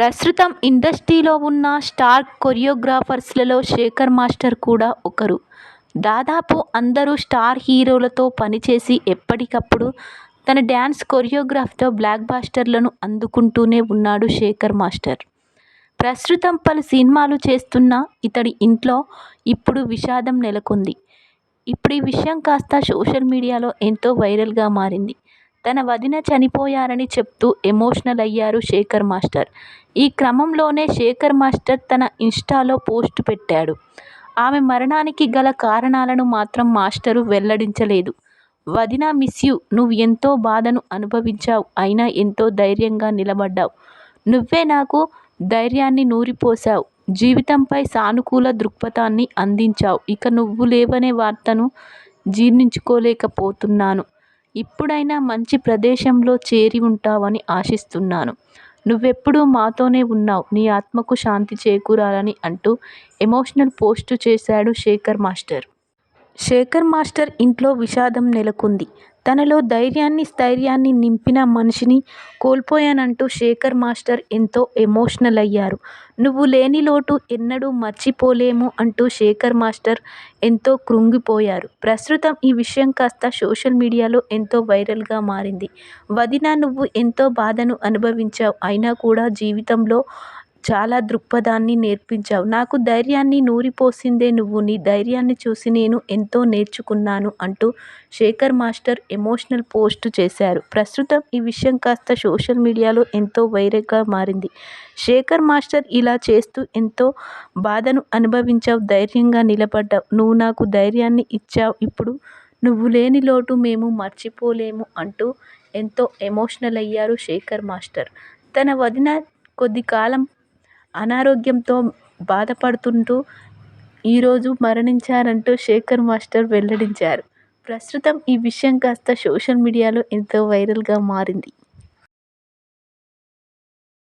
ప్రస్తుతం ఇండస్ట్రీలో ఉన్న స్టార్ కొరియోగ్రాఫర్స్లలో శేఖర్ మాస్టర్ కూడా ఒకరు. దాదాపు అందరూ స్టార్ హీరోలతో పనిచేసి ఎప్పటికప్పుడు తన డ్యాన్స్ కొరియోగ్రాఫ్తో బ్లాక్ బాస్టర్లను అందుకుంటూనే ఉన్నాడు శేఖర్ మాస్టర్. ప్రస్తుతం పలు సినిమాలు చేస్తున్న ఇతడి ఇంట్లో ఇప్పుడు విషాదం నెలకొంది. ఇప్పుడు ఈ విషయం కాస్త సోషల్ మీడియాలో ఎంతో వైరల్గా మారింది. తన వదిన చనిపోయారని చెప్తూ ఎమోషనల్ అయ్యారు శేఖర్ మాస్టర్. ఈ క్రమంలోనే శేఖర్ మాస్టర్ తన ఇన్స్టాలో పోస్ట్ పెట్టాడు. ఆమె మరణానికి గల కారణాలను మాత్రం మాస్టరు వెల్లడించలేదు. వదినా మిస్ యూ నువ్వు ఎంతో బాధను అనుభవించావు అయినా ఎంతో ధైర్యంగా నిలబడ్డావు నువ్వే నాకు ధైర్యాన్ని నూరిపోసావు జీవితంపై సానుకూల దృక్పథాన్ని అందించావు ఇక నువ్వు లేవనే వార్తను జీర్ణించుకోలేకపోతున్నాను. ఇప్పుడైనా మంచి ప్రదేశంలో చేరి ఉంటావని ఆశిస్తున్నాను. నువ్వెప్పుడూ మాతోనే ఉన్నావు నీ ఆత్మకు శాంతి చేకూరాలని అంటూ ఎమోషనల్ పోస్టు చేశాడు శేఖర్ మాస్టర్. శేఖర్ మాస్టర్ ఇంట్లో విషాదం నెలకొంది. తనలో ధైర్యాన్ని, స్థైర్యాన్ని నింపిన మనిషిని కోల్పోయానంటూ శేఖర్ మాస్టర్ ఎంతో ఎమోషనల్ అయ్యారు. నువ్వు లేని లోటు ఎన్నడూ మర్చిపోలేము అంటూ శేఖర్ మాస్టర్ ఎంతో కృంగిపోయారు. ప్రస్తుతం ఈ విషయం కాస్త సోషల్ మీడియాలో ఎంతో వైరల్గా మారింది. వదినా నువ్వు ఎంతో బాధను అనుభవించావు అయినా కూడా జీవితంలో చాలా దృక్పథాన్ని నేర్పించావు నాకు ధైర్యాన్ని నూరిపోసిందే నువ్వు. నీ ధైర్యాన్ని చూసి నేను ఎంతో నేర్చుకున్నాను అంటూ శేఖర్ మాస్టర్ ఎమోషనల్ పోస్ట్ చేశారు. ప్రస్తుతం ఈ విషయం కాస్త సోషల్ మీడియాలో ఎంతో వైరల్గా మారింది. శేఖర్ మాస్టర్ ఇలా చేస్తూ ఎంతో బాధను అనుభవించావు ధైర్యంగా నిలబడ్డావు నువ్వు నాకు ధైర్యాన్ని ఇచ్చావు ఇప్పుడు నువ్వు లేని లోటు మేము మర్చిపోలేము అంటూ ఎంతో ఎమోషనల్ అయ్యారు శేఖర్ మాస్టర్. తన వదిన కొద్దికాలం అనారోగ్యంతో బాధపడుతుంటూ ఈరోజు మరణించారంటూ శేఖర్ మాస్టర్ వెల్లడించారు. ప్రస్తుతం ఈ విషయం కాస్త సోషల్ మీడియాలో ఎంతో వైరల్గా మారింది.